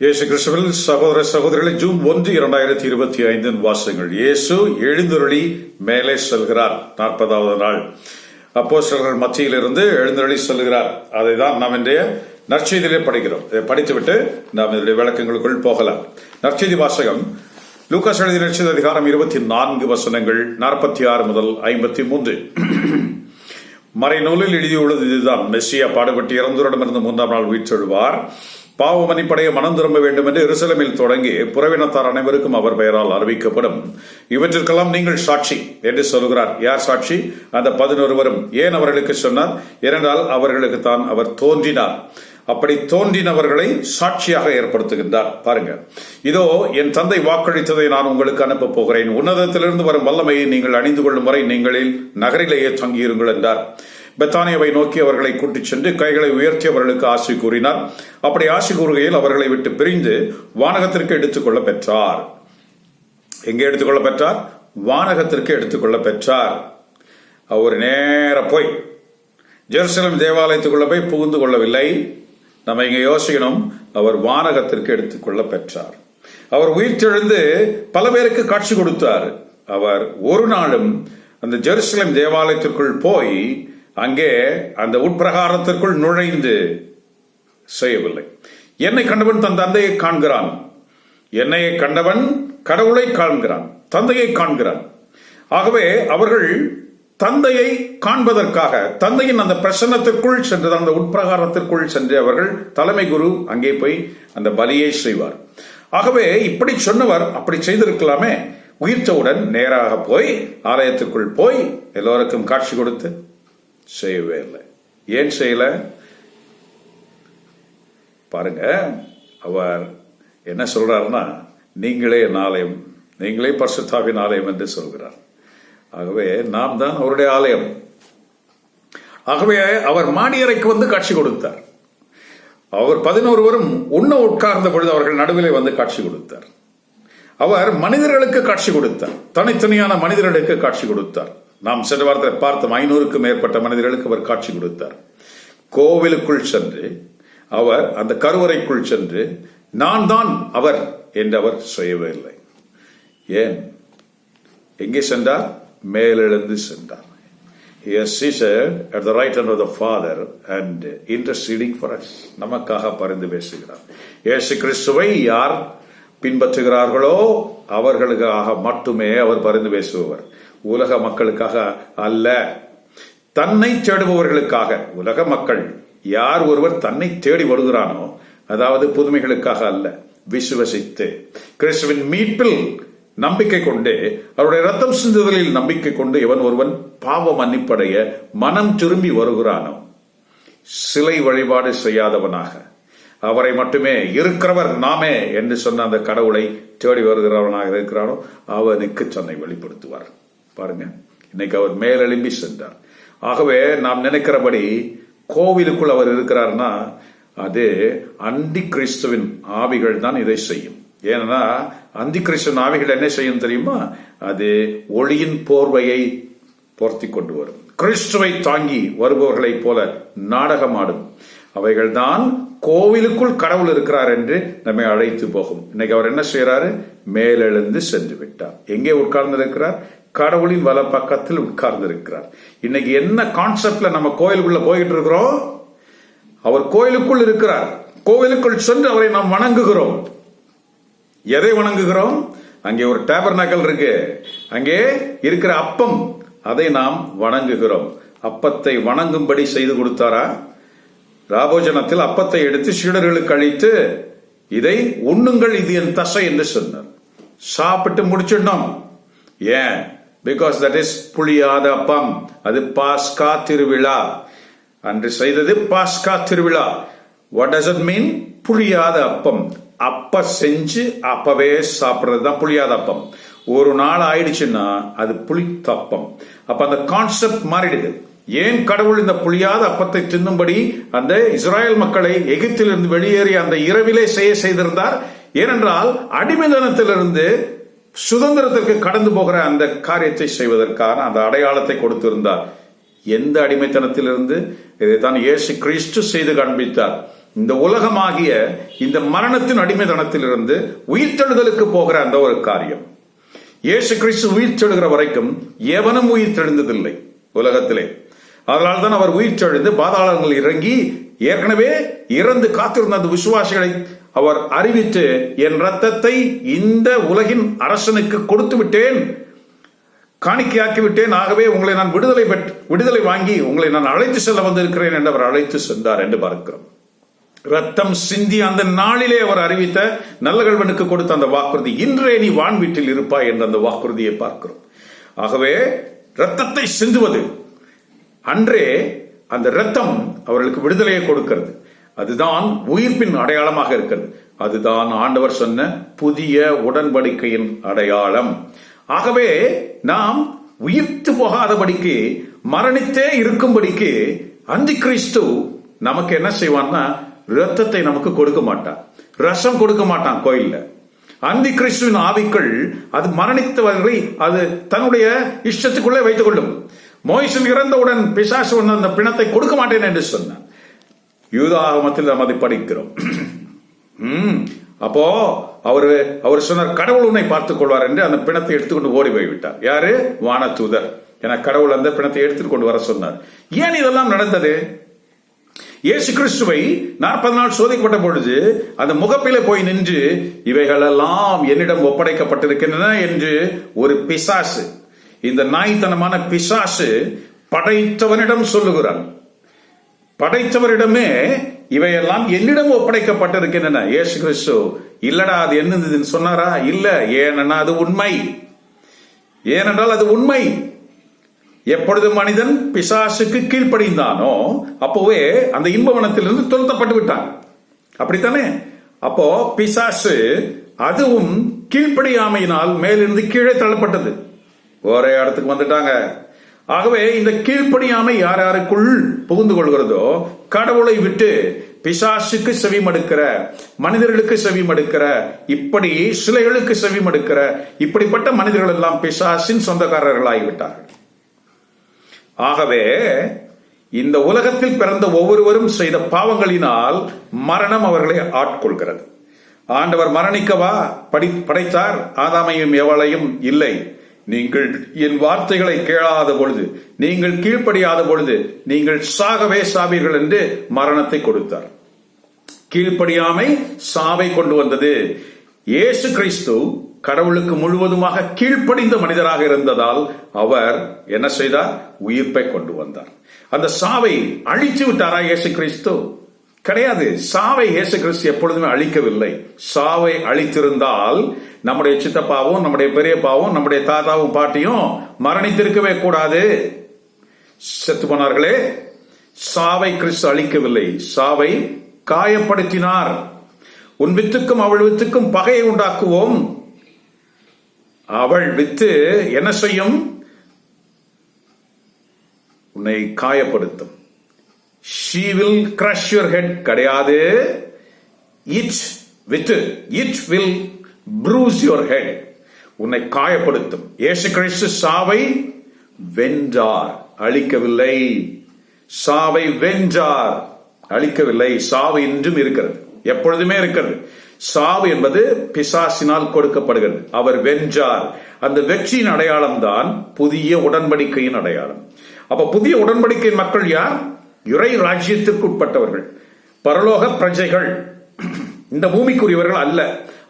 இயேசு கிறிஸ்துவில் சகோதர சகோதரிகளை ஜூன் ஒன்று இரண்டாயிரத்தி இருபத்தி ஐந்தின் வாசகங்கள். இயேசு எழுந்தருளி மேலே செல்கிறார். நாற்பதாவது நாள். அப்போ அப்போஸ்தலர்கள் மத்தியிலிருந்து எழுந்தருளி செல்கிறார். அதை தான் நாம் இன்றைய நற்செய்தியிலே படிக்கிறோம். இதை படித்துவிட்டு நாம் இதனுடைய விளக்கங்களுக்குள் போகலாம். நற்செய்தி வாசகம். லூகாஸ் எழுதி நற்செய்தி அதிகாரம் இருபத்தி நான்கு வசனங்கள் நாற்பத்தி ஆறு முதல் ஐம்பத்தி மூன்று. மறைநூலில் எழுதியுள்ளது இதுதான். மெஸ்ஸியா பாடுபட்டு இறந்தோரிடமிருந்து மூன்றாம் நாள் உயிர்த்தெழுவார் பாவ மன்னிப்படைய மனம் திரும்ப வேண்டும் என்று எருசலமில் தொடங்கி புறவினத்தார் அனைவருக்கும் அவர் பெயரால் அறிவிக்கப்படும். இவற்றிற்கெல்லாம் நீங்கள் சாட்சி என்று சொல்கிறார். யார் சாட்சி? அந்த பதினொருவரும் ஏன் அவர்களுக்கு சொன்னார்? ஏனென்றால் அவர்களுக்கு தான் அவர் தோன்றினார். அப்படி தோன்றினவர்களை சாட்சியாக ஏற்படுத்துகின்றார். பாருங்க. இதோ என் தந்தை வாக்களித்ததை நான் உங்களுக்கு அனுப்பப் போகிறேன். உன்னதத்திலிருந்து வரும் வல்லமையை நீங்கள் அணிந்து கொள்ளும் வரை நீங்களில் நகரிலேயே தங்கியிருங்கள் என்றார். பெத்தானியாவை நோக்கி அவர்களை கூட்டிச் சென்று கைகளை உயர்த்தி அவர்களுக்கு ஆசி கூறினார். அப்படி ஆசி கூறுகையில் அவர்களை விட்டு பிரிந்து வானகத்திற்கு எடுத்துக்கொள்ள பெற்றார். எங்கே எடுத்துக்கொள்ள பெற்றார்? வானகத்திற்கு எடுத்துக்கொள்ள பெற்றார். அவர் நேர போய் ஜெருசலம் தேவாலயத்துக்குள்ள போய் புகுந்து கொள்ளவில்லை. நம்ம இங்க யோசிக்கணும் அவர் வானகத்திற்கு எடுத்துக்கொள்ள பெற்றார். அவர் உயிர்த்தெழுந்து பல பேருக்கு காட்சி கொடுத்தார். அவர் ஒரு நாளும் அந்த ஜெருசலம் தேவாலயத்திற்குள் போய் அங்கே அந்த உட்பிரகாரத்திற்குள் நுழைந்து செய்யவில்லை. என்னை கண்டவன் தன் தந்தையை காண்கிறான். என்னையை கண்டவன் கடவுளை காண்கிறான். தந்தையை காண்கிறான். ஆகவே அவர்கள் தந்தையை காண்பதற்காக தந்தையின் அந்த பிரசன்னத்திற்குள் சென்று அந்த உட்பிரகாரத்திற்குள் சென்று அவர்கள் தலைமை குரு அங்கே போய் அந்த பலியை செய்வார். ஆகவே இப்படி சொன்னவர் அப்படி செய்திருக்கலாமே. உயிர்த்தவுடன் நேராக போய் ஆலயத்துக்குள் போய் எல்லோருக்கும் காட்சி கொடுத்து செய்யவே இல்லை. ஏன் செய்யல? பாருங்க அவர் என்ன சொல்றாருன்னா நீங்களே என் ஆலயம் நீங்களே பரிசுத்தாவின் ஆலயம் என்று சொல்கிறார். ஆகவே நாம் தான் அவருடைய ஆலயம். ஆகவே அவர் மாடியறைக்கு வந்து காட்சி கொடுத்தார். அவர் பதினோருவரும் உண்ண உட்கார்ந்த பொழுது அவர்கள் நடுவிலே வந்து காட்சி கொடுத்தார். அவர் மனிதர்களுக்கு காட்சி கொடுத்தார். தனித்தனியான மனிதர்களுக்கு காட்சி கொடுத்தார். நாம் சென்ற வாரத்தில் பார்த்தோம் ஐநூறுக்கும் மேற்பட்ட மனிதர்களுக்கு அவர் காட்சி கொடுத்தார். கோவிலுக்குள் சென்று அவர் அந்த கருவறைக்குள் சென்று நான் தான் அவர் என்று அவர் செய்யவே இல்லை ஏன்? எங்கே சென்றார்? மேலெழுந்து சென்றார். He is seated at the right hand of the Father and நமக்காக பரிந்து பேசுகிறார். இயேசு கிறிஸ்துவை யார் பின்பற்றுகிறார்களோ அவர்களுக்காக மட்டுமே அவர் பரிந்து பேசுபவர். உலக மக்களுக்காக அல்ல. தன்னை தேடுபவர்களுக்காக. உலக மக்கள். யார் ஒருவர் தன்னை தேடி வருகிறானோ அதாவது புதுமைகளுக்காக அல்ல விசுவசித்து. கிறிஸ்துவின் மீட்பில் நம்பிக்கை கொண்டு அவருடைய ரத்தம் சிந்துதலில் நம்பிக்கை கொண்டு இவன் ஒருவன் பாவ மன்னிப்படைய மனம் திரும்பி வருகிறானோ சிலை வழிபாடு செய்யாதவனாக. அவரை மட்டுமே இருக்கிறவர் நாமே என்று சொன்ன அந்த கடவுளை தேடி வருகிறவனாக இருக்கிறானோ அவனுக்கு சென்னை வெளிப்படுத்துவார். பாருங்க. இன்னைக்கு அவர் மேலெழும்பி சென்றார். ஆகவே நாம் நினைக்கிறபடி கோவிலுக்குள் அவர் இருக்கிறார்னா அது அண்டி கிறிஸ்துவின் ஆவிகள் தான் இதை செய்யும். ஏன்னா அந்தி கிறிஸ்துவின் ஆவிகள் என்ன செய்யும் தெரியுமா? அது ஒளியின் போர்வையை போர்த்தி கொண்டு வரும். கிறிஸ்துவை தாங்கி வருபவர்களைப் போல நாடகமாடும். அவைகள் தான் கோவிலுக்குள் கடவுள் இருக்கிறார் என்று நம்மை அழைத்து போகும். இன்னைக்கு அவர் என்ன செய்யறாரு மேலெழுந்து சென்று விட்டார். எங்கே உட்கார்ந்து இருக்கிறார் கடவுளின் வல பக்கத்தில் உட்கார்ந்து இருக்கிறார் இன்னைக்கு என்ன கான்செப்ட்ல நம்ம கோயிலுக்குள்ள போயிட்டு இருக்கிறோம்? அவர் கோயிலுக்குள் இருக்கிறார். கோவிலுக்குள் சென்று அவரை நாம் வணங்குகிறோம். எதை வணங்குகிறோம்? அங்கே ஒரு டேபர் நகல் இருக்கு. அங்கே இருக்கிற அப்பம். அதை நாம் வணங்குகிறோம். அப்பத்தை வணங்கும்படி செய்து கொடுத்தாரா? ராபோஜனத்தில் அப்பத்தை எடுத்து சீடர்களுக்கு அழித்து இதை உண்ணுங்கள் இது என் தசை என்று சொன்னார். சாப்பிட்டு முடிச்சிடணும். ஏன்? பிகாஸ் தட் இஸ் புளியாத அப்பம் அது பாஸ்கா திருவிழா அன்று செய்தது பாஸ்கா திருவிழா வாட் டஸ் இட் மீன் புளியாத அப்பம் அப்ப செஞ்சு அப்பவே சாப்பிட்றது தான் புளியாத அப்பம் ஒரு நாள் ஆயிடுச்சுன்னா அது புளித்தப்பம் அப்ப அந்த கான்செப்ட் மாறிடுது ஏன் கடவுள் இந்த புளியாத அப்பத்தை தின்னும்படி அந்த இஸ்ராயல் மக்களை எகிப்திலிருந்து வெளியேறி அந்த இரவிலே செய்ய செய்திருந்தார் ஏனென்றால் அடிமைதனத்திலிருந்து சுதந்திரத்திற்கு கடந்து போகிற அந்த காரியத்தை செய்வதற்கான அந்த அடையாளத்தை கொடுத்திருந்தார். எந்த அடிமைத்தனத்திலிருந்து? இதைத்தான் இயேசு கிறிஸ்து செய்து காண்பித்தார். இந்த உலகமாகிய இந்த மரணத்தின் அடிமைதனத்திலிருந்து உயிர்த்தெழுதலுக்கு போகிற அந்த ஒரு காரியம். இயேசு கிறிஸ்து உயிர் செழுகிற வரைக்கும் எவனும் உயிர் தெழுந்ததில்லை உலகத்திலே. அதனால் தான் அவர் உயிர் தெழுந்து பாதாளங்கள் இறங்கி ஏற்கனவே இறந்து காத்திருந்த அந்த விசுவாசிகளை அவர் அறிவித்து என் ரத்தத்தை இந்த உலகின் அரசனுக்கு கொடுத்து விட்டேன். காணிக்கையாக்கி விட்டேன் ஆகவே உங்களை நான் விடுதலை பெற்று விடுதலை வாங்கி உங்களை நான் அழைத்து செல்ல வந்திருக்கிறேன் என்று அவர் அழைத்து சென்றார் என்று பார்க்கிறோம். ரத்தம் சிந்தி அந்த நாளிலே அவர் அறிவித்த நல்ல கல்வனுக்கு கொடுத்த அந்த வாக்குறுதி இன்றே நீ வான் வீட்டில் இருப்பாய் என்ற அந்த வாக்குறுதியை பார்க்கிறோம். ஆகவே ரத்தத்தை சிந்துவது அன்றே அந்த ரத்தம் அவர்களுக்கு விடுதலையை கொடுக்கிறது. அதுதான் உயிர்ப்பின் அடையாளமாக இருக்கிறது. அதுதான் ஆண்டவர் சொன்ன புதிய உடன்படிக்கையின் அடையாளம். ஆகவே நாம் உயிர்த்து போகாதபடிக்கு மரணித்தே இருக்கும்படிக்கு அந்தி கிறிஸ்து நமக்கு என்ன செய்வான்னா ரத்தத்தை நமக்கு கொடுக்க மாட்டான் ரசம் கொடுக்க மாட்டான் கோயில்ல. அந்தி கிறிஸ்துவின் ஆவிக்கள் அது மரணித்தவர்களை அது தன்னுடைய இஷ்டத்துக்குள்ளே வைத்துக் கொள்ளும். மோயிசன் இறந்தவுடன் பிசாசு அந்த பிணத்தை கொடுக்க மாட்டேன் என்று சொன்னான் யூதாகமத்தில் நாம் அதை படிக்கிறோம். ம், அப்போ அவர் அவர் சொன்னார் கடவுள் உன்னை பார்த்துக் கொள்வார் என்று அந்த பிணத்தை எடுத்துக்கொண்டு ஓடி போய் விட்டார் யாரு? வானதூதர். என கடவுள் அந்த பிணத்தை எடுத்துக் கொண்டு வர சொன்னார். ஏன் இதெல்லாம் நடந்தது? இயேசு கிறிஸ்துவை நாற்பது நாள் சோதிக்கப்பட்ட பொழுது அந்த முகப்பிலே போய் நின்று இவைகளெல்லாம் என்னிடம் ஒப்படைக்கப்பட்டிருக்கின்றன என்று ஒரு பிசாசு இந்த நாய்த்தனமான பிசாசு படைத்தவனிடம் சொல்லுகிறான். படைத்தவரிடமே இவையெல்லாம் என்னிடம் ஒப்படைக்கப்பட்டிருக்கின்றன. இயேசு கிறிஸ்து இல்லடா அது என்னதுன்னு சொன்னாரா? இல்ல ஏனென்னா அது உண்மை. ஏனென்றால் அது உண்மை. எப்பொழுது மனிதன் பிசாசுக்கு கீழ்ப்படிந்தானோ அப்போவே அந்த இன்பவனத்திலிருந்து துரத்தப்பட்டு விட்டான். அப்படித்தானே? அப்போ பிசாசு அதுவும் கீழ்ப்படியாமையினால் மேலிருந்து கீழே தள்ளப்பட்டது. ஒரே இடத்துக்கு வந்துட்டாங்க. ஆகவே இந்த கீழ்ப்படியாமை யார் யாருக்குள் புகுந்து கொள்கிறதோ கடவுளை விட்டு பிசாசுக்கு செவிமடுக்கிற மனிதர்களுக்கு செவிமடுக்கிற இப்படி சிலைகளுக்கு செவிமடுக்கிற இப்படிப்பட்ட மனிதர்கள் எல்லாம் பிசாசின் சொந்தக்காரர்களாகிவிட்டார்கள். ஆகவே இந்த உலகத்தில் பிறந்த ஒவ்வொருவரும் செய்த பாவங்களினால் மரணம் அவர்களை ஆட்கொள்கிறது. ஆண்டவர் மரணிக்கவா? படி படைத்தார்? ஆதாமையும் எவளையும் இல்லை. நீங்கள் என் வார்த்தைகளை கேளாத பொழுது நீங்கள் கீழ்ப்படியாத பொழுது நீங்கள் சாகவே சாவீர்கள் என்று மரணத்தை கொடுத்தார். கீழ்ப்படியாமை சாவை கொண்டு வந்தது. இயேசு கிறிஸ்து கடவுளுக்கு முழுவதுமாக கீழ்ப்படிந்த மனிதராக இருந்ததால் அவர் என்ன செய்தார்? உயிர்ப்பை கொண்டு வந்தார். அந்த சாவை அழித்து விட்டாரா இயேசு கிறிஸ்து? கிடையாது. சாவை இயேசு கிறிஸ்து எப்பொழுதுமே அழிக்கவில்லை. சாவை அழித்திருந்தால் நம்முடைய சித்தப்பாவும் நம்முடைய பெரியப்பாவும் நம்முடைய தாத்தாவும் பாட்டியும் மரணித்திருக்கவே கூடாது. செத்து போனார்களே சாவை கிறிஸ்து அழிக்கவில்லை. சாவை காயப்படுத்தினார். உன் வித்துக்கும் அவள் வித்துக்கும் பகையை உண்டாக்குவோம். அவள் வித்து என்ன செய்யும்? உன்னை காயப்படுத்தும். She will crush your head கிடையாது. It with it will bruise your head உன்னை காயப்படுத்தும். இயேசு கிறிஸ்து சாவை வென்றார். அழிக்கவில்லை. சாவை வென்றார். அழிக்கவில்லை. சாவு இன்றும் இருக்கிறது. எப்பொழுதுமே இருக்கிறது. சாவு என்பது பிசாசினால் கொடுக்கப்படுகிறது. அவர் வென்றார். அந்த வெற்றியின் அடையாளம் தான் புதிய உடன்படிக்கையின் அடையாளம். அப்ப புதிய உடன்படிக்கையின் மக்கள் யார்? யுரை ராஜ்யத்திற்குட்பட்டவர்கள் பரலோக பிரஜைகள். இந்த பூமிக்குரியவர்கள் அல்ல.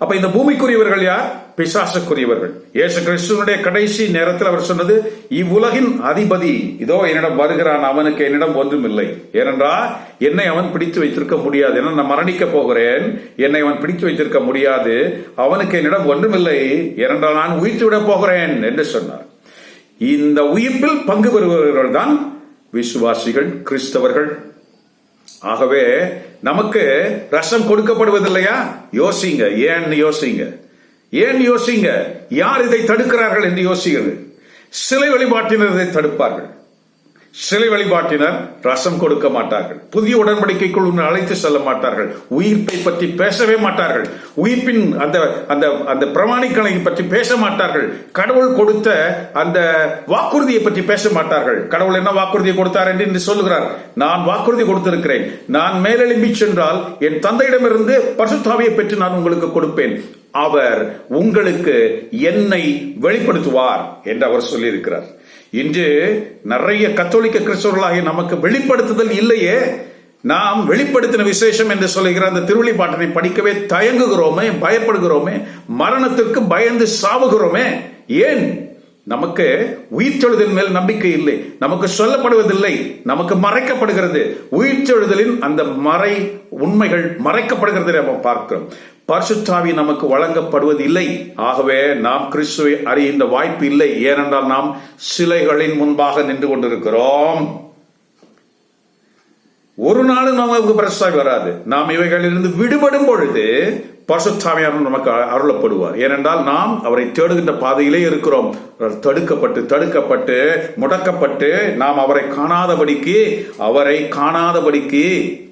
அப்ப இந்த பூமிக்குரியவர்கள் யார்? பிசாசுக்குரியவர்கள். இயேசு கிறிஸ்துவனுடைய கடைசி நேரத்தில் அவர் சொன்னது இவ்வுலகின் அதிபதி. இதோ என்னிடம் வருகிறான் அவனுக்கு என்னிடம் ஒன்றும் இல்லை ஏனென்றால் என்னை அவன் பிடித்து வைத்திருக்க முடியாது. ஏன்னா நான் மரணிக்க போகிறேன். என்னை அவன் பிடித்து வைத்திருக்க முடியாது. அவனுக்கு என்னிடம் ஒன்றுமில்லை. ஏனென்றால் நான் உயிர்த்து விட போகிறேன் என்று சொன்னார். இந்த உயிர்ப்பில் பங்கு பெறுபவர்கள் தான் விசுவாசிகள் கிறிஸ்தவர்கள். ஆகவே நமக்கு ரசம் கொடுக்கப்படுவதில்லையா? யோசிங்க. ஏன் யோசிங்க. ஏன் யோசிங்க? யார் இதை தடுக்கிறார்கள் என்று யோசிக்கிறது சிலை வழிபாட்டினர் இதை தடுப்பார்கள். சிலை வழிபாட்டினர் ரசம் கொடுக்க மாட்டார்கள். புதிய உடன்படிக்கைக்குள் உன்னை அழைத்து செல்ல மாட்டார்கள். உயிர்ப்பை பற்றி பேசவே மாட்டார்கள். உயிர்ப்பின் அந்த அந்த அந்த பிரமாணிக்கலை பற்றி பேச மாட்டார்கள். கடவுள் கொடுத்த அந்த வாக்குறுதியை பற்றி பேச மாட்டார்கள். கடவுள் என்ன வாக்குறுதியை கொடுத்தார் என்று சொல்லுகிறார். நான் வாக்குறுதி கொடுத்திருக்கிறேன். நான் மேலெழும்பி சென்றால் என் தந்தையிடமிருந்து பசுத்தாவியை பெற்று நான் உங்களுக்கு கொடுப்பேன். அவர் உங்களுக்கு என்னை வெளிப்படுத்துவார் என்று அவர் சொல்லியிருக்கிறார். இன்று நிறைய கத்தோலிக்க கிறிஸ்தவர்களாகிய நமக்கு வெளிப்படுத்துதல் இல்லையே. நாம் வெளிப்படுத்தின விசேஷம் என்று சொல்லுகிற அந்த திருவள்ளிப்பாட்டனை படிக்கவே தயங்குகிறோமே பயப்படுகிறோமே மரணத்திற்கு பயந்து சாவுகிறோமே. ஏன்? நமக்கு உயிர்த்தெழுதல் மேல் நம்பிக்கை இல்லை. நமக்கு சொல்லப்படுவதில்லை நமக்கு மறைக்கப்படுகிறது. உயிர்த்தெழுதலின் அந்த மறை உண்மைகள் மறைக்கப்படுகிறது நம்ம பார்க்கிறோம். பரிசுத்தாவி நமக்கு வழங்கப்படுவது இல்லை ஆகவே நாம் கிறிஸ்துவை அறிகின்ற வாய்ப்பு இல்லை. ஏனென்றால் நாம் சிலைகளின் முன்பாக நின்று கொண்டிருக்கிறோம். ஒரு நாளும் நமக்கு பரிசுத்தாவி வராது. நாம் இவைகளிலிருந்து விடுபடும் பொழுது பரிசுத்தாவியார் நமக்கு அருளப்படுவார். ஏனென்றால் நாம் அவரை தேடுகின்ற பாதையிலே இருக்கிறோம். தடுக்கப்பட்டு தடுக்கப்பட்டு முடக்கப்பட்டு நாம் அவரை காணாதபடிக்கு அவரை காணாதபடிக்கு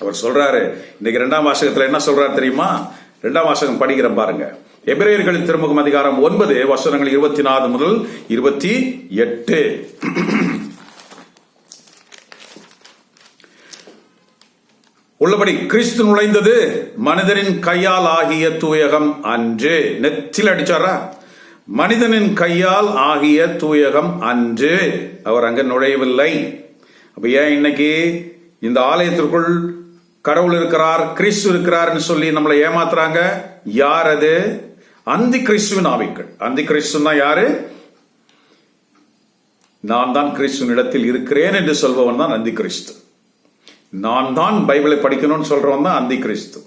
அவர் சொல்றாரு இன்னைக்கு ரெண்டாம் வாசகத்துல என்ன சொல்றாரு தெரியுமா? ரெண்டாம் வாசகம் படிக்கிறேன் பாருங்க. எபிரேயர்களின் திருமுகம் அதிகாரம் ஒன்பது வசனங்கள் இருபத்தி நாலு முதல் இருபத்தி எட்டு. உள்ளபடி கிறிஸ்து நுழைந்தது மனிதனின் கையால் ஆகிய தூயகம் அன்று. நெத்தில் அடிச்சாரா? மனிதனின் கையால் ஆகிய தூயகம் அன்று. அவர் அங்க நுழையவில்லை. அப்ப ஏன் இன்னைக்கு இந்த ஆலயத்திற்குள் கடவுள் இருக்கிறார் கிறிஸ்து இருக்கிறார்னு சொல்லி நம்மளை ஏமாத்துறாங்க. யார் அது? அந்தி கிறிஸ்துவின் ஆவிக்கள் அந்தி கிறிஸ்துன்னா யாரு? நான் தான் கிறிஸ்துவின் இடத்தில் இருக்கிறேன் என்று சொல்பவன் தான் அந்தி கிறிஸ்து நான் தான் பைபிளை படிக்கணும்னு சொல்றவன் தான் அந்தி கிறிஸ்து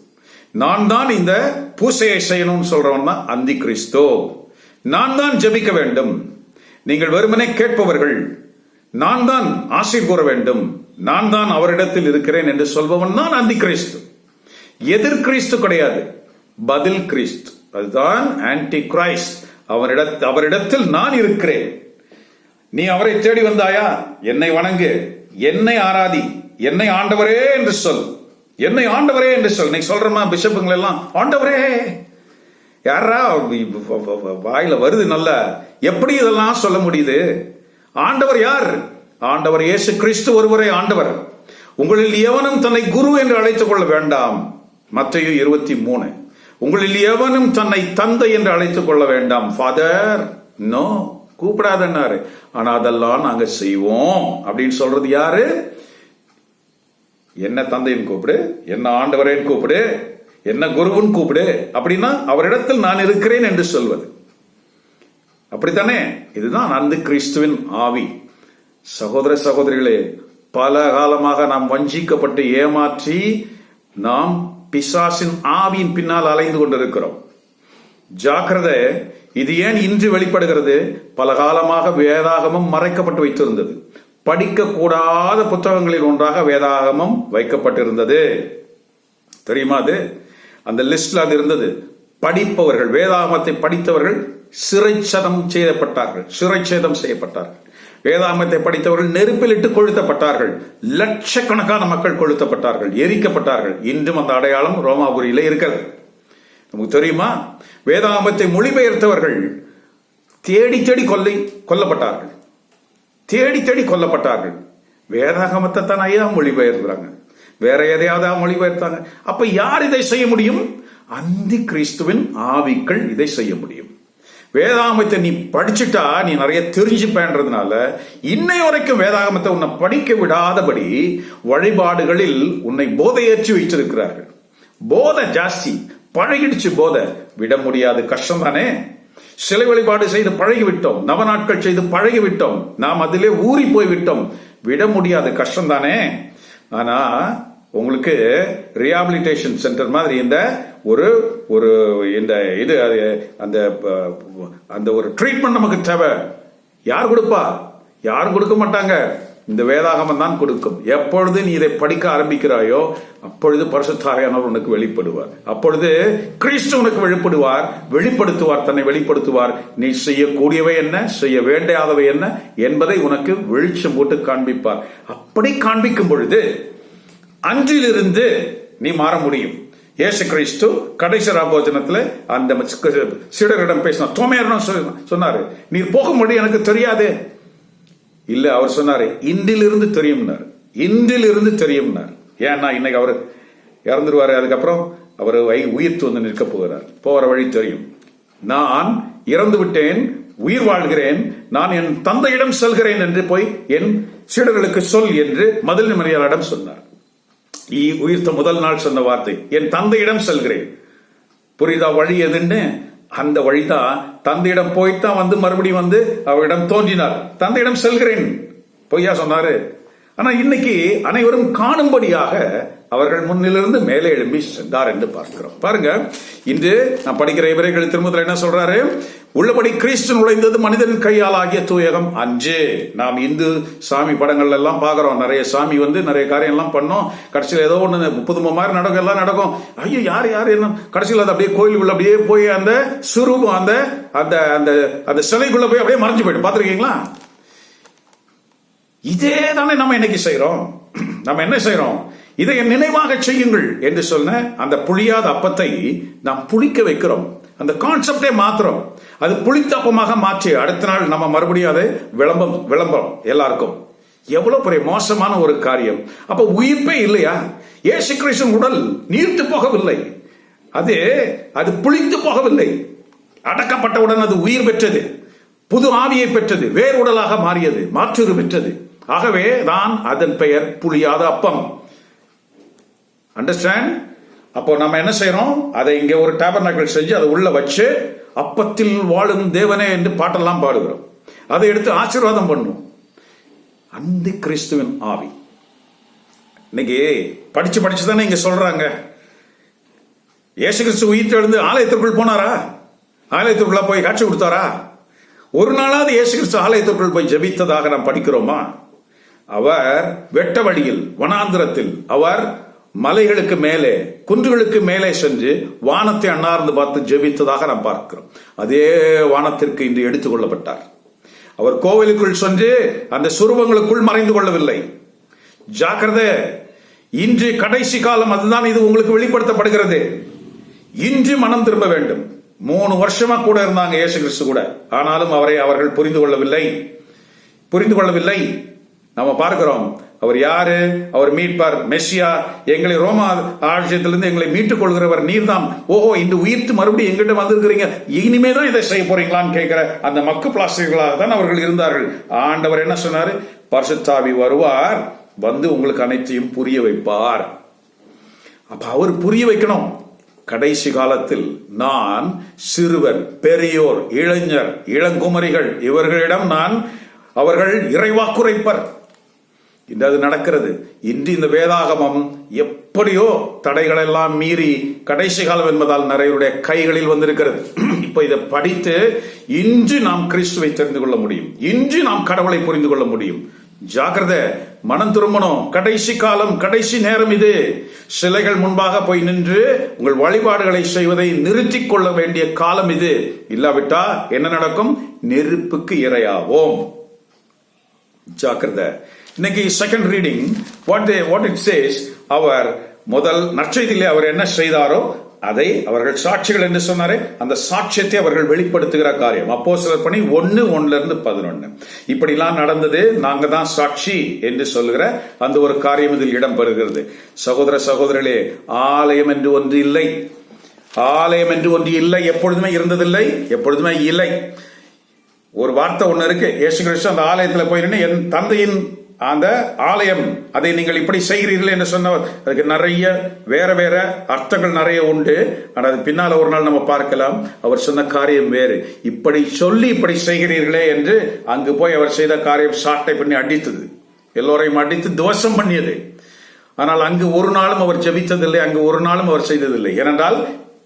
நான் தான் இந்த பூசையை செய்யணும்னு சொல்றவன் தான் அந்தி கிறிஸ்து நான் தான் ஜபிக்க வேண்டும். நீங்கள் வெறுமனே கேட்பவர்கள் நான் தான் ஆசை கூற வேண்டும். நான் தான் அவரிடத்தில் இருக்கிறேன் என்று சொல்பவன் தான் அந்தி கிறிஸ்து எதிர் கிறிஸ்து கிடையாது. பதில் கிறிஸ்து. அதுதான் ஆன்டி கிரைஸ்ட் அவரிட அவரிடத்தில் நான் இருக்கிறேன். நீ அவரை தேடி வந்தாயா? என்னை வணங்கு. என்னை ஆராதி. என்னை ஆண்டவரே என்று சொல். என்னை ஆண்டவரே என்று சொல். நீ சொல்றமா பிஷப்புங்கள் எல்லாம்? ஆண்டவரே! யாரா வாயில வருது நல்ல. எப்படி இதெல்லாம் சொல்ல முடியுது? ஆண்டவர் யார்? ஆண்டவர் இயேசு கிறிஸ்து ஒருவரே ஆண்டவர். உங்களில் எவனும் தன்னை குரு என்று அழைத்துக் கொள்ள வேண்டாம். மத்தையோ இருபத்தி மூணு. உங்களில் எவனும் தன்னை தந்தை என்று அழைத்துக் கொள்ள வேண்டாம். ஃபாதர் நோ கூப்பிடாதன்னாரு. ஆனா அதெல்லாம் நாங்க செய்வோம். அப்படின்னு சொல்றது யாரு? என்ன தந்தையின் கூப்பிடு என்ன ஆண்டவரேன்னு கூப்பிடு என்ன குருவுன்னு கூப்பிடு. அப்படின்னா அவரிடத்தில் நான் இருக்கிறேன் என்று சொல்வது. அப்படித்தானே? இதுதான் அந்த கிறிஸ்துவின் ஆவி. சகோதர சகோதரிகளே பல காலமாக நாம் வஞ்சிக்கப்பட்டு ஏமாற்றி நாம் பிசாசின் ஆவியின் பின்னால் அலைந்து கொண்டிருக்கிறோம். ஜாக்கிரதை இது ஏன் இன்று வெளிப்படுகிறது? பல காலமாக வேதாகமம் மறைக்கப்பட்டு வைத்திருந்தது. படிக்கக்கூடாத புத்தகங்களில் ஒன்றாக வேதாகமம் வைக்கப்பட்டிருந்தது. தெரியுமா அது? அந்த லிஸ்ட்ல அது இருந்தது. படிப்பவர்கள் வேதாகமத்தை படித்தவர்கள் சிறைச்சதம் செய்யப்பட்டார்கள். சிறைச்சேதம் செய்யப்பட்டார்கள். வேதாகமத்தை படித்தவர்கள் நெருப்பிலிட்டு கொளுத்தப்பட்டார்கள். லட்சக்கணக்கான மக்கள் கொளுத்தப்பட்டார்கள் எரிக்கப்பட்டார்கள். இன்றும் அந்த அடையாளம் ரோமாபுரியில இருக்கிறது. நமக்கு தெரியுமா? வேதாகமத்தை மொழிபெயர்த்தவர்கள் தேடி தேடி கொல்லை கொல்லப்பட்டார்கள். தேடி தேடி கொல்லப்பட்டார்கள். வேதாகமத்தை தான் ஐயா மொழிபெயர்க்கிறாங்க. வேற எதையாவது மொழிபெயர்த்தாங்க. அப்ப யார் இதை செய்ய முடியும்? அந்தி கிறிஸ்துவின் ஆவிக்கள் இதை செய்ய முடியும். வேதாகமத்தை நீ படிச்சுட்டா நீ நிறைய தெரிஞ்சுப்பேன்றதுனால இன்னை வரைக்கும் வேதாகமத்தை உன்னை படிக்க விடாதபடி வழிபாடுகளில் உன்னை போதையேற்றி வைத்திருக்கிறார்கள். போதை ஜாஸ்தி. பழகிடுச்சு போதை. விட முடியாது கஷ்டம் தானே சிலை வழிபாடு செய்து பழகிவிட்டோம். நவ நாட்கள் செய்து பழகிவிட்டோம். நாம் அதிலே ஊறி போய்விட்டோம். விட முடியாது கஷ்டம் தானே ஆனா உங்களுக்கு ரியாபிலிட்டேஷன் சென்டர் மாதிரி இந்த ஒரு ஒரு இந்த இது அது அந்த அந்த ஒரு ட்ரீட்மெண்ட் நமக்கு தேவை. யார் கொடுப்பா? யாரும் கொடுக்க மாட்டாங்க. இந்த வேதாகமம் தான் கொடுக்கும். எப்பொழுது நீ இதை படிக்க ஆரம்பிக்கிறாயோ அப்பொழுது பரிசுத்தாரையானவர் உனக்கு வெளிப்படுவார். அப்பொழுது கிறிஸ்து உனக்கு வெளிப்படுவார் வெளிப்படுத்துவார் தன்னை வெளிப்படுத்துவார். நீ செய்யக்கூடியவை என்ன? செய்ய வேண்டாதவை என்ன? என்பதை உனக்கு வெளிச்சம் போட்டு காண்பிப்பார். அப்படி காண்பிக்கும் பொழுது அன்றிலிருந்து நீ மாற முடியும். இயேசு கிறிஸ்து கடைசி ராபோஜனத்தில் அந்த சீடர்களிடம் பேசினார் தோமையாரிடம் சொன்னாரு நீர் போகும்படி எனக்கு தெரியாது. இல்ல அவர் சொன்னாரு இன்றிலிருந்து தெரியும்னார். இன்றிலிருந்து தெரியும்னார். ஏன்னா இன்னைக்கு அவர் இறந்துருவாரு அதுக்கப்புறம் அவர் உயிர்த்து வந்து நிற்க போகிறார். போகிற வழி தெரியும். நான் இறந்து விட்டேன் உயிர் வாழ்கிறேன் நான் என் தந்தையிடம் செல்கிறேன் என்று போய் என் சீடர்களுக்கு சொல் என்று மதில் மரியாதையிடம் சொன்னார். உயிர்த்த முதல் நாள் சொன்ன வார்த்தை. என் தந்தையிடம் செல்கிறேன். புரியுதா வழி எதுன்னு? அந்த வழிதான் தந்தையிடம் போய்த்தான் வந்து மறுபடியும் வந்து அவரிடம் தோன்றினார். தந்தையிடம் செல்கிறேன். பொய்யா சொன்னாரு. ஆனா இன்னைக்கு அனைவரும் காணும்படியாக அவர்கள் முன்னிலிருந்து மேலே எழும்பி சென்றார் என்று பார்க்கிறோம். பாருங்க இன்று நான் படிக்கிற இவரைகள் திருமதில் என்ன சொல்றாரு? உள்ளபடி கிறிஸ்து நுழைந்தது மனிதன் கையால் ஆகிய தூயகம் அஞ்சு நாம் இந்து சாமி படங்கள் எல்லாம் பாக்குறோம் நிறைய சாமி வந்து நிறைய காரியம் எல்லாம் பண்ணோம். கடைசியில் ஏதோ ஒன்று புதுமை மாதிரி நடக்கும் எல்லாம் நடக்கும். ஐயோ யார் யார் என்ன கடைசியில் அது அப்படியே கோயிலுக்குள்ள அப்படியே போய் அந்த சுரூபம் அந்த அந்த அந்த அந்த சிலைக்குள்ள போய் அப்படியே மறைஞ்சு போயிடும். பார்த்துருக்கீங்களா? இதே தானே நம்ம இன்னைக்கு செய்யறோம் நம்ம என்ன செய்யறோம் இதை என் நினைவாக செய்யுங்கள் என்று சொன்ன அந்த புளியாத அப்பத்தை நாம் புளிக்க வைக்கிறோம். அந்த கான்செப்டே மாத்திரம் அது புளித்த அப்பமாக மாற்றி அடுத்த நாள் நம்ம மறுபடியும் அதை விளம்பம் விளம்பரம் எல்லாருக்கும். எவ்வளவு பெரிய மோசமான ஒரு காரியம். அப்ப உயிர்ப்பே இல்லையா? ஏசு கிருஷ்ணன் உடல் நீர்த்து போகவில்லை. அது அது புளித்து போகவில்லை. அடக்கப்பட்டவுடன் அது உயிர் பெற்றது. புது ஆவியை பெற்றது. வேறு உடலாக மாறியது. மாற்றுரு பெற்றது. ஆகவே தான் அதன் பெயர் புளியாத அப்பம். அண்டர்ஸ்டாண்ட் அப்போ நம்ம என்ன செய்யறோம்? அதை இங்க ஒரு டேபர்னாக்கள் செஞ்சு அதை உள்ள வச்சு அப்பத்தில் வாழும் தேவனே என்று பாட்டெல்லாம் பாடுகிறோம். அதை எடுத்து ஆசீர்வாதம் பண்ணும். அந்த கிறிஸ்துவின் ஆவி. இன்னைக்கு படிச்சு படிச்சு தானே இங்க சொல்றாங்க. இயேசு கிறிஸ்து உயிர் எழுந்து ஆலயத்திற்குள் போனாரா? ஆலயத்திற்குள்ள போய் காட்சி கொடுத்தாரா? ஒரு நாளாவது இயேசு கிறிஸ்து ஆலயத்திற்குள் போய் ஜபித்ததாக நாம் படிக்கிறோமா? அவர் வெட்ட வழியில் வனாந்திரத்தில் அவர் மலைகளுக்கு மேலே குன்றுகளுக்கு மேலே சென்று வானத்தை அண்ணார்ந்து பார்த்து ஜெபித்ததாக நாம் பார்க்கிறோம். அதே வானத்திற்கு இன்று எடுத்துக் கொள்ளப்பட்டார். அவர் கோவிலுக்குள் சென்று அந்த சுருவங்களுக்குள் மறைந்து கொள்ளவில்லை. ஜாக்கிரதை இன்று கடைசி காலம் அதுதான் இது உங்களுக்கு வெளிப்படுத்தப்படுகிறது. இன்று மனம் திரும்ப வேண்டும். மூணு வருஷமா கூட இருந்தாங்க இயேசு கிறிஸ்து கூட. ஆனாலும் அவரை அவர்கள் புரிந்து கொள்ளவில்லை. புரிந்து கொள்ளவில்லை. நம்ம பார்க்கிறோம் அவர் யாரு? அவர் மீட்பார் மெஸ்ஸியா எங்களை ரோமா ஆட்சியத்திலிருந்து எங்களை மீட்டுக் கொள்கிறவர் நீர்தாம் ஓஹோ இந்த உயிர்த்து மறுபடியும் எங்கிட்ட வந்திருக்கிறீங்க? இனிமே தான் இதை செய்ய போறீங்களான்னு கேட்கிற அந்த மக்கு பிளாஸ்டிகளாக தான் அவர்கள் இருந்தார்கள். ஆண்டவர் என்ன சொன்னாரு? பரிசுத்தாவி வருவார் வந்து உங்களுக்கு அனைத்தையும் புரிய வைப்பார். அப்ப அவர் புரிய வைக்கணும். கடைசி காலத்தில் நான் சிறுவர் பெரியோர் இளைஞர் இளங்குமரிகள் இவர்களிடம் நான் அவர்கள் இறைவாக்குரைப்பர். இன்று அது நடக்கிறது. இன்று இந்த வேதாகமம் எப்படியோ தடைகள் எல்லாம் மீறி கடைசி காலம் என்பதால் நிறையருடைய கைகளில் வந்திருக்கிறது. இப்ப இதை படித்து இன்று நாம் கிறிஸ்துவை தெரிந்து கொள்ள முடியும். இன்று நாம் கடவுளை புரிந்து கொள்ள முடியும். ஜாக்கிரத மனம் திரும்பணும். கடைசி காலம் கடைசி நேரம் இது. சிலைகள் முன்பாக போய் நின்று உங்கள் வழிபாடுகளை செய்வதை நிறுத்திக் கொள்ள வேண்டிய காலம் இது. இல்லாவிட்டா என்ன நடக்கும்? நெருப்புக்கு இரையாவோம். ஜாக்கிரதை இன்னைக்கு second reading what what it says அவர் முதல் நற்செய்தியிலே அவர் என்ன செய்தாரோ அதை அவர்கள் சாட்சிகள் என்று சொன்னாரே அந்த சாட்சியத்தை அவர்கள் வெளிப்படுத்துகிற காரியம். அப்போ சிலர் பணி ஒன்னு ஒன்னுல இருந்து பதினொன்னு. இப்படிலாம் நடந்தது நாங்க தான் சாட்சி என்று சொல்லுகிற அந்த ஒரு காரியம் இதில் இடம்பெறுகிறது. சகோதர சகோதரர்களே ஆலயம் என்று ஒன்று இல்லை. ஆலயம் என்று ஒன்று இல்லை எப்பொழுதுமே இருந்ததில்லை எப்பொழுதுமே இல்லை. ஒரு வார்த்தை ஒன்று இருக்கு. ஏசு கிறிஸ்து அந்த ஆலயத்துல போயிருந்தேன் என் தந்தையின் அந்த ஆலயம் அதை நீங்கள் இப்படி செய்கிறீர்கள் என்று சொன்னவர் அதுக்கு நிறைய வேற வேற அர்த்தங்கள் நிறைய உண்டு. ஆனால் அது பின்னால் ஒரு நாள் நம்ம பார்க்கலாம் அவர் சொன்ன காரியம் வேறு. இப்படி சொல்லி இப்படி செய்கிறீர்களே என்று அங்கு போய் அவர் செய்த காரியம் சாட்டை பண்ணி அடித்தது. எல்லோரையும் அடித்து துவசம் பண்ணியது. ஆனால் அங்கு ஒரு நாளும் அவர் ஜெபித்ததில்லை அங்கு ஒரு நாளும் அவர் செய்ததில்லை. ஏனென்றால்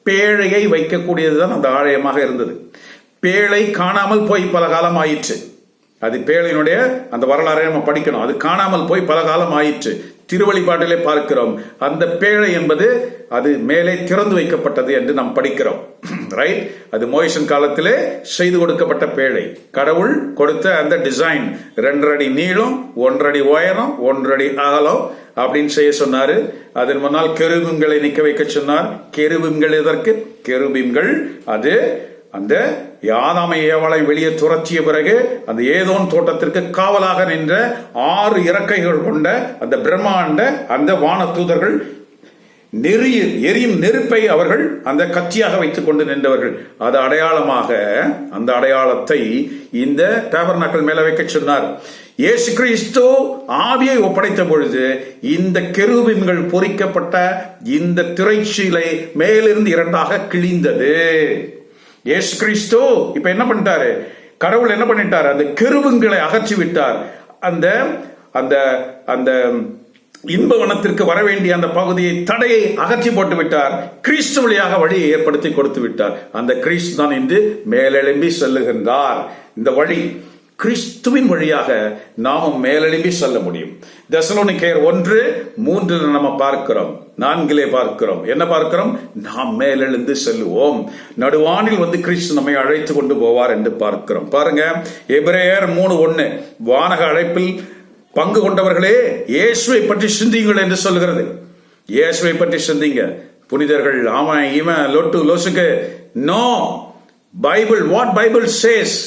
பேழையை வைக்கக்கூடியதுதான் அந்த ஆலயமாக இருந்தது. பேழை காணாமல் போய் பல காலம் ஆயிற்று. அது பேழையினுடைய அந்த வரலாறை நம்ம படிக்கணும். அது காணாமல் போய் பல காலம் ஆயிற்று. திருவழிபாட்டிலே பார்க்கிறோம். அந்த பேழை என்பது அது மேலே திறந்து வைக்கப்பட்டது என்று நாம் படிக்கிறோம். ரைட் அது மோயிஷன் காலத்திலே செய்து கொடுக்கப்பட்ட பேழை. கடவுள் கொடுத்த அந்த டிசைன் ரெண்டரை நீளம் ஒன்றடி உயரம் ஒன்றடி அகலம் அப்படின்னு செய்ய சொன்னாரு. அதன் முன்னால் கெருபுங்களை நிக்க வைக்க சொன்னார். கெருபுங்கள் எதற்கு? கெருபிம்கள். அது அந்த யாதாமை ஏவலை வெளியே துரத்திய பிறகு அந்த ஏதோன் தோட்டத்திற்கு காவலாக நின்ற ஆறு இறக்கைகள் கொண்ட அந்த பிரம்மாண்ட அந்த வான தூதர்கள் நெறியில் எரியும் நெருப்பை அவர்கள் அந்த கத்தியாக வைத்துக் கொண்டு நின்றவர்கள். அது அடையாளமாக அந்த அடையாளத்தை இந்த பேபர்நாக்கள் மேல வைக்க சொன்னார். இயேசு கிறிஸ்து ஆவியை ஒப்படைத்த பொழுது இந்த கெருவின்கள் பொறிக்கப்பட்ட இந்த திரைச்சீலை மேலிருந்து இரண்டாக கிழிந்தது. இயேசு கிறிஸ்து இப்ப என்ன பண்ணிட்டாரு? கடவுள் என்ன பண்ணிட்டார்? அந்த கெருபுங்களை அகற்றி விட்டார் அந்த அந்த அந்த இன்ப வனத்திற்கு வர வேண்டிய அந்த பகுதியை தடையை அகற்றி போட்டு விட்டார். கிறிஸ்து வழியாக வழியை ஏற்படுத்தி கொடுத்து விட்டார். அந்த கிறிஸ்து தான் இன்று மேலெழும்பி செல்லுகின்றார். இந்த வழி கிறிஸ்துவின் வழியாக நாமும் மேலெழும்பி செல்ல முடியும். தெசலோனிக்கேயர் ஒன்று மூன்றில் நம்ம பார்க்கிறோம். நான்கிலே பார்க்கிறோம். என்ன பார்க்கிறோம்? நாம் மேலெழுந்து செல்லுவோம். நடுவானில் வந்து கிறிஸ்து நம்மை அழைத்து கொண்டு போவார் என்று பார்க்கிறோம். பாருங்க எபிரேயர் மூணு ஒன்னு வானக அழைப்பில் பங்கு கொண்டவர்களே இயேசுவை பற்றி சிந்தியுங்கள் என்று சொல்கிறது. இயேசுவை பற்றி சிந்திங்க. புனிதர்கள் ஆமா இவன் லொட்டு லோசுக்கு no bible what bible says?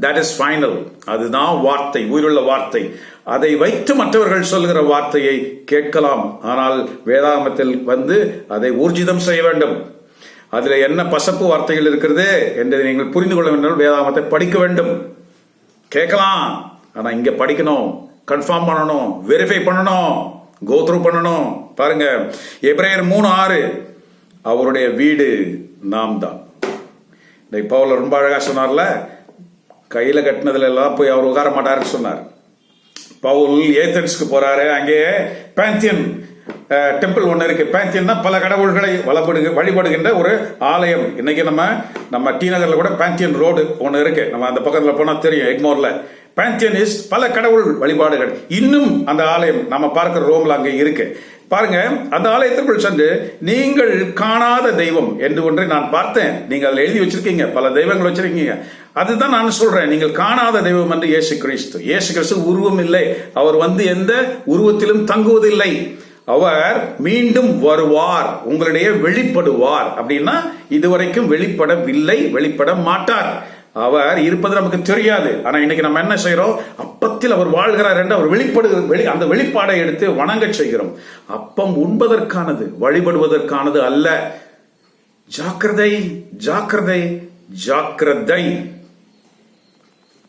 That is final அதுதான் வார்த்தை உயிருள்ள வார்த்தை. அதை வைத்து மற்றவர்கள் சொல்கிற வார்த்தையை கேட்கலாம். ஆனால் வேதாகமத்தில் வந்து அதை ஊர்ஜிதம் செய்ய வேண்டும். அதில் என்ன பசப்பு வார்த்தைகள் இருக்கிறது என்பதை நீங்கள் புரிந்து கொள்ள வேண்டும். வேதாகமத்தை படிக்க வேண்டும். கேட்கலாம். ஆனால் இங்கே படிக்கணும். கன்ஃபார்ம் பண்ணணும். வெரிஃபை பண்ணணும். கோத்ரூ பண்ணணும். பாருங்க. எப்ரேயர் மூணு ஆறு. அவருடைய வீடு நாம் தான் இந்த பவுல ரொம்ப அழகா சொன்னார்ல கையில் கட்டினதுலெல்லாம் போய் அவர் உட்கார மாட்டாருன்னு சொன்னார். பவுல் ஏத்தன்ஸ்க்கு போறாரு. அங்கே பேந்தியன் டெம்பிள் ஒன்று இருக்கு. பேந்தியன் பல கடவுள்களை வளப்படுக வழிபடுகின்ற ஒரு ஆலயம். இன்னைக்கு நம்ம நம்ம டி நகரில் கூட பேந்தியன் ரோடு ஒன்று இருக்கு. நம்ம அந்த பக்கத்தில் போனால் தெரியும் எக்மோர்ல பேந்தியன் இஸ் பல கடவுள் வழிபாடுகள். இன்னும் அந்த ஆலயம் நம்ம பார்க்கிற ரோம்ல அங்கே இருக்கு. பாருங்க அந்த ஆலயத்திற்குள் சென்று நீங்கள் காணாத தெய்வம் என்று ஒன்றை நான் பார்த்தேன். நீங்கள் அதில் எழுதி வச்சிருக்கீங்க. பல தெய்வங்கள் வச்சிருக்கீங்க. அதுதான் நான் சொல்றேன். நீங்கள் காணாத தெய்வம் என்று இயேசு கிறிஸ்து. இயேசு கிறிஸ்து உருவம் இல்லை. அவர் வந்து எந்த உருவத்திலும் தங்குவதில்லை. அவர் மீண்டும் வருவார். உங்களுடைய வெளிப்படுவார். அப்படின்னா இதுவரைக்கும் வெளிப்படவில்லை வெளிப்பட மாட்டார் அவர் இருப்பது நமக்கு தெரியாது. ஆனா இன்னைக்கு நம்ம என்ன செய்யறோம் அப்பத்தில் அவர் வாழ்கிறார் என்று அவர் வெளிப்படு வெளி அந்த வெளிப்பாடை எடுத்து வணங்க செய்கிறோம். அப்பம் உண்பதற்கானது வழிபடுவதற்கானது அல்ல. ஜாக்கிரதை ஜாக்கிரதை ஜாக்கிரதை.